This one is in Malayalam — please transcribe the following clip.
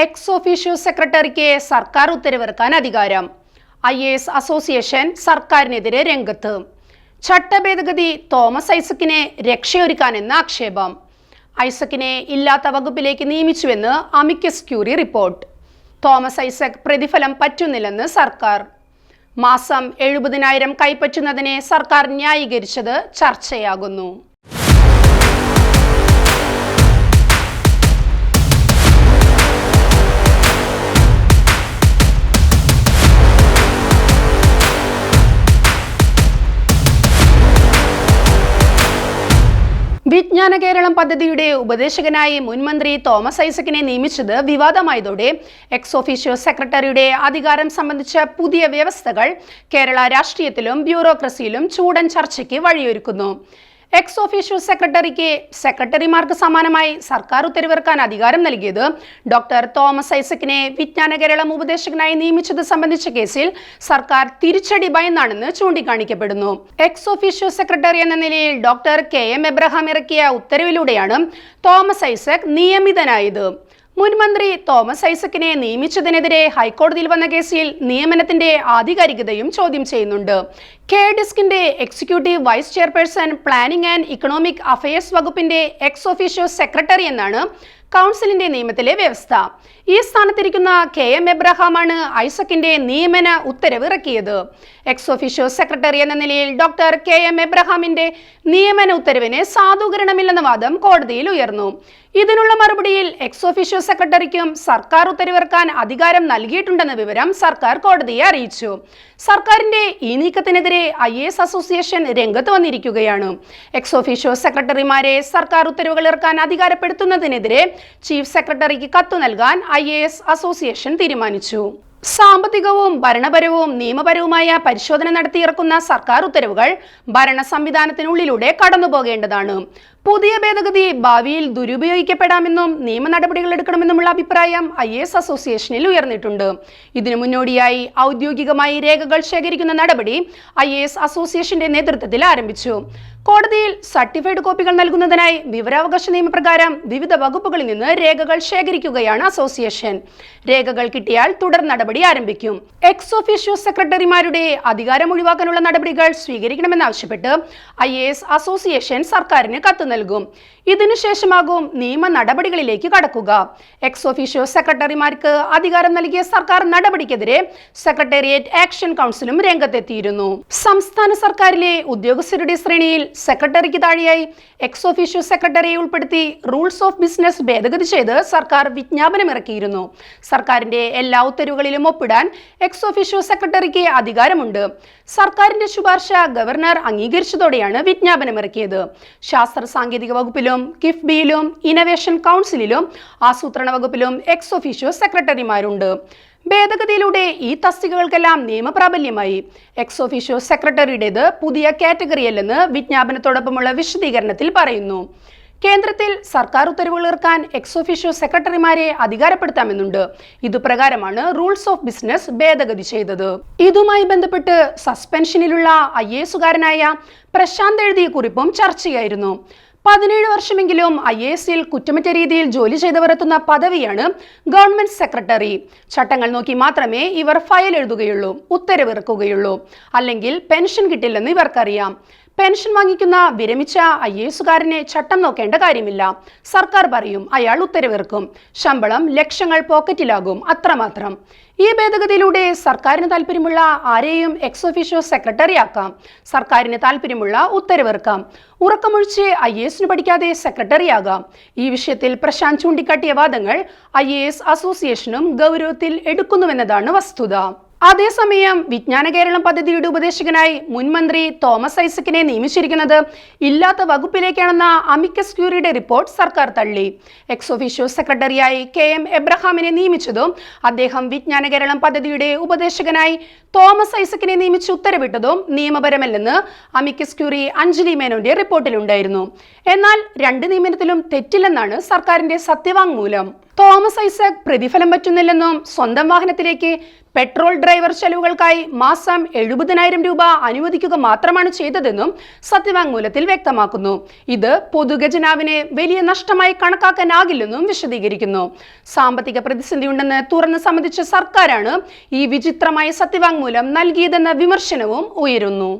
എക്സ് ഒഫീഷ്യോ സെക്രട്ടറിക്ക് സർക്കാർ ഉത്തരവിറക്കാൻ അധികാരം. ഐ എ എസ് അസോസിയേഷൻ സർക്കാരിനെതിരെ രംഗത്ത്. ചട്ടഭേദഗതി തോമസ് ഐസക്കിനെ രക്ഷയൊരുക്കാനെന്ന ആക്ഷേപം. ഐസക്കിനെ ഇല്ലാത്ത വകുപ്പിലേക്ക് നിയമിച്ചുവെന്ന് amicus curiae report. Thomas Isaac പ്രതിഫലം പറ്റുന്നില്ലെന്ന് സർക്കാർ. മാസം എഴുപതിനായിരം കൈപ്പറ്റുന്നതിനെ സർക്കാർ ന്യായീകരിച്ചത് ചർച്ചയാകുന്നു. വിജ്ഞാന കേരളം പദ്ധതിയുടെ ഉപദേശകനായി മുൻമന്ത്രി തോമസ് ഐസക്കിനെ നിയമിച്ചത് വിവാദമായതോടെ എക്സ് ഓഫീഷ്യോ സെക്രട്ടറിയുടെ അധികാരം സംബന്ധിച്ച പുതിയ വ്യവസ്ഥകൾ കേരള രാഷ്ട്രീയത്തിലും ബ്യൂറോക്രസിയിലും ചൂടൻ ചർച്ചയ്ക്ക് വഴിയൊരുക്കുന്നു. എക്സ് ഓഫീഷ്യൽ സെക്രട്ടറിക്ക് സെക്രട്ടറിമാർക്ക് സമാനമായി സർക്കാർ ഉത്തരവിറക്കാൻ അധികാരം നൽകിയത് ഡോക്ടർ തോമസ് ഐസക്കിനെ വിജ്ഞാന കേരളം ഉപദേശകനായി നിയമിച്ചത് സംബന്ധിച്ച കേസിൽ സർക്കാർ തിരിച്ചടി ഭയന്നാണെന്ന് ചൂണ്ടിക്കാണിക്കപ്പെടുന്നു. എക്സ് ഓഫീഷ്യൽ സെക്രട്ടറി എന്ന നിലയിൽ ഡോക്ടർ കെ എം എബ്രഹാം ഇറക്കിയ ഉത്തരവിലൂടെയാണ് തോമസ് ഐസക് നിയമിതനായത്. മുൻമന്ത്രി തോമസ് ഐസക്കിനെ നിയമിച്ചതിനെതിരെ ഹൈക്കോടതിയിൽ വന്ന കേസിൽ നിയമനത്തിന്റെ ആധികാരികതയും ചോദ്യം ചെയ്യുന്നുണ്ട്. കെ ഡിസ്കിന്റെ executive vice chairperson planning and economic affairs വകുപ്പിന്റെ എക്സ് ഒഫീഷ്യോ സെക്രട്ടറി എന്നാണ് കൗൺസിലിന്റെ നിയമത്തിലെ വ്യവസ്ഥ. ഈ സ്ഥാനത്തിരിക്കുന്ന കെ എം എബ്രഹാമാണ് ഐസക്കിന്റെ നിയമന ഉത്തരവ് ഇറക്കിയത് എക്സ് ഒഫീഷ്യോ സെക്രട്ടറി എന്ന നിലയിൽ ഡോക്ടർ കെ എം എബ്രഹാമിന്റെ നിയമന ഉത്തരവിന് സാധൂകരണമില്ലെന്ന വാദം കോടതിയിൽ ഉയർന്നു. ഇതിനുള്ള മറുപടിയിൽ എക്സ് ഒഫീഷ്യോ സെക്രട്ടറിക്കും സർക്കാർ ഉത്തരവിറക്കാൻ അധികാരം നൽകിയിട്ടുണ്ടെന്ന വിവരം സർക്കാർ കോടതിയെ അറിയിച്ചു. സർക്കാരിന്റെ ഈ നീക്കത്തിനെതിരെ ഐ എസ് അസോസിയേഷൻ രംഗത്ത് വന്നിരിക്കുകയാണ്. എക്സ് ഒഫീഷ്യോ സെക്രട്ടറിമാരെ സർക്കാർ ഉത്തരവുകൾ ഇറക്കാൻ അധികാരപ്പെടുത്തുന്നതിനെതിരെ ചീഫ് സെക്രട്ടറിക്ക് കത്തു നൽകാൻ ഐ അസോസിയേഷൻ തീരുമാനിച്ചു. സാമ്പത്തികവും ഭരണപരവും നിയമപരവുമായ പരിശോധന നടത്തിയിറക്കുന്ന സർക്കാർ ഉത്തരവുകൾ ഭരണ സംവിധാനത്തിനുള്ളിലൂടെ കടന്നുപോകേണ്ടതാണ്. പുതിയ ഭേദഗതി ഭാവിയിൽ ദുരുപയോഗിക്കപ്പെടാമെന്നും നിയമ നടപടികൾ എടുക്കണമെന്നുമുള്ള അഭിപ്രായം ഐ എസ് അസോസിയേഷനിൽ ഉയർന്നിട്ടുണ്ട്. ഇതിനു മുന്നോടിയായി ഔദ്യോഗികമായി രേഖകൾ ശേഖരിക്കുന്ന നടപടി ഐ എസ് അസോസിയേഷന്റെ നേതൃത്വത്തിൽ ആരംഭിച്ചു. കോടതിയിൽ സർട്ടിഫൈഡ് കോപ്പികൾ നൽകുന്നതിനായി വിവരാവകാശ നിയമപ്രകാരം വിവിധ വകുപ്പുകളിൽ നിന്ന് രേഖകൾ ശേഖരിക്കുകയാണ് അസോസിയേഷൻ. രേഖകൾ കിട്ടിയാൽ തുടർ നടപടി ആരംഭിക്കും. എക്സ് ഒഫീഷ്യോ സെക്രട്ടറിമാരുടെ അധികാരം ഒഴിവാക്കാനുള്ള നടപടികൾ സ്വീകരിക്കണമെന്നാവശ്യപ്പെട്ട് ഐ എ എസ് അസോസിയേഷൻ സർക്കാരിന് കത്ത് നൽകും. ഇതിനുശേഷമാകും നിയമ നടപടികളിലേക്ക് കടക്കുക. എക്സ് ഒഫീഷ്യോ സെക്രട്ടറിമാർക്ക് അധികാരം നൽകിയ സർക്കാർ നടപടിക്കെതിരെ സെക്രട്ടേറിയറ്റ് ആക്ഷൻ കൗൺസിലും രംഗത്തെത്തിയിരുന്നു. സംസ്ഥാന സർക്കാരിലെ ഉദ്യോഗസ്ഥരുടെ ശ്രേണിയിൽ സെക്രട്ടറിക്ക് താഴെയായി എക്സ് ഒഫീഷ്യോ സെക്രട്ടറിയെ ഉൾപ്പെടുത്തി റൂൾസ് ഓഫ് ബിസിനസ് ഭേദഗതി ചെയ്ത് സർക്കാർ വിജ്ഞാപനം ഇറക്കിയിരുന്നു സർക്കാരിന്റെ എല്ലാ ഉത്തരവുകളിലും ഒപ്പിടാൻ എക്സ് ഒഫീഷ്യോ സെക്രട്ടറിക്ക് അധികാരമുണ്ട്. സർക്കാരിന്റെ ശുപാർശ ഗവർണർ അംഗീകരിച്ചതോടെയാണ് വിജ്ഞാപനമിറക്കിയത്. ശാസ്ത്ര സാങ്കേതിക വകുപ്പിലും കിഫ്ബിയിലും ഇന്നവേഷൻ കൗൺസിലിലും ആസൂത്രണ വകുപ്പിലും എക്സ് ഒഫീഷ്യോ സെക്രട്ടറിമാരുണ്ട് ഭേദഗതിയിലൂടെ ഈ തസ്തികകൾക്കെല്ലാം നിയമപ്രാബല്യമായി. എക്സ് ഒഫീഷ്യോ സെക്രട്ടറിയുടേത് പുതിയ കാറ്റഗറിയല്ലെന്ന് വിജ്ഞാപനത്തോടൊപ്പമുള്ള വിശദീകരണത്തിൽ പറയുന്നു. കേന്ദ്രത്തിൽ സർക്കാർ ഉത്തരവുകൾ ഇറക്കാൻ എക്സ് ഒഫീഷ്യോ സെക്രട്ടറിമാരെ അധികാരപ്പെടുത്താമെന്നുണ്ട്. ഇതുപ്രകാരമാണ് റൂൾസ് ഓഫ് ബിസിനസ് ഭേദഗതി ചെയ്തത്. ഇതുമായി ബന്ധപ്പെട്ട് സസ്പെൻഷനിലുള്ള ഐ എസുകാരനായ പ്രശാന്ത് എഴുതിയ കുറിപ്പും ചർച്ചയായിരുന്നു. പതിനേഴ് വർഷമെങ്കിലും ഐ എ എസിൽ കുറ്റമറ്റ രീതിയിൽ ജോലി ചെയ്തവർ എത്തുന്ന പദവിയാണ് ഗവൺമെന്റ് സെക്രട്ടറി. ചട്ടങ്ങൾ നോക്കി മാത്രമേ ഇവർ ഫയൽ എഴുതുകയുള്ളൂ ഉത്തരവിറക്കുകയുള്ളൂ. അല്ലെങ്കിൽ പെൻഷൻ കിട്ടില്ലെന്ന് ഇവർക്കറിയാം. പെൻഷൻ വാങ്ങിക്കുന്ന വിരമിച്ച ഐ എസുകാരനെ ചട്ടം നോക്കേണ്ട കാര്യമില്ല. സർക്കാർ പറയും അയാൾ ഉത്തരവിറക്കും. ശമ്പളം ലക്ഷങ്ങൾ പോക്കറ്റിലാകും അത്രമാത്രം. ഈ ഭേദഗതിയിലൂടെ സർക്കാരിന് താല്പര്യമുള്ള ആരെയും എക്സ് സെക്രട്ടറി ആക്കാം. സർക്കാരിന് താല്പര്യമുള്ള ഉത്തരവിറക്കാം. ഉറക്കമൊഴിച്ച് ഐ എ എസിന് പഠിക്കാതെ സെക്രട്ടറി ആകാം. ഈ വിഷയത്തിൽ പ്രശാന്ത് ചൂണ്ടിക്കാട്ടിയ വാദങ്ങൾ ഐ എസ് അസോസിയേഷനും ഗൗരവത്തിൽ എടുക്കുന്നുവെന്നതാണ് വസ്തുത. അതേസമയം വിജ്ഞാന കേരളം പദ്ധതിയുടെ ഉപദേശകനായി മുൻമന്ത്രി തോമസ് ഐസക്കിനെ നിയമിച്ചിരിക്കുന്നത് ഇല്ലാത്ത വകുപ്പിലേക്കാണെന്ന അമിക്കസ് ക്യൂറിയുടെ റിപ്പോർട്ട് സർക്കാർ തള്ളി. എക്സ് ഒഫീഷ്യോ സെക്രട്ടറിയായി കെ എം എബ്രഹാമിനെ നിയമിച്ചതും അദ്ദേഹം വിജ്ഞാന കേരളം പദ്ധതിയുടെ ഉപദേശകനായി തോമസ് ഐസക്കിനെ നിയമിച്ച് ഉത്തരവിട്ടതും നിയമപരമല്ലെന്ന് അമിക്കസ് ക്യൂറി അഞ്ജലി മേനോന്റെ റിപ്പോർട്ടിലുണ്ടായിരുന്നു. എന്നാൽ രണ്ട് നിയമനത്തിലും തെറ്റില്ലെന്നാണ് സർക്കാരിന്റെ സത്യവാങ്മൂലം. തോമസ് ഐസക് പ്രതിഫലം പറ്റുന്നില്ലെന്നും സ്വന്തം വാഹനത്തിലേക്ക് പെട്രോൾ ഡ്രൈവർ ചെലവുകൾക്കായി മാസം എഴുപതിനായിരം രൂപ അനുവദിക്കുക മാത്രമാണ് ചെയ്തതെന്നും സത്യവാങ്മൂലത്തിൽ വ്യക്തമാക്കുന്നു. ഇത് പൊതുഖജനാവിനെ വലിയ നഷ്ടമായി കണക്കാക്കാനാകില്ലെന്നും വിശദീകരിക്കുന്നു. സാമ്പത്തിക പ്രതിസന്ധി ഉണ്ടെന്ന് തുറന്ന് സമ്മതിച്ച സർക്കാരാണ് ഈ വിചിത്രമായ സത്യവാങ്മൂലം നൽകിയതെന്ന വിമർശനവും ഉയരുന്നു.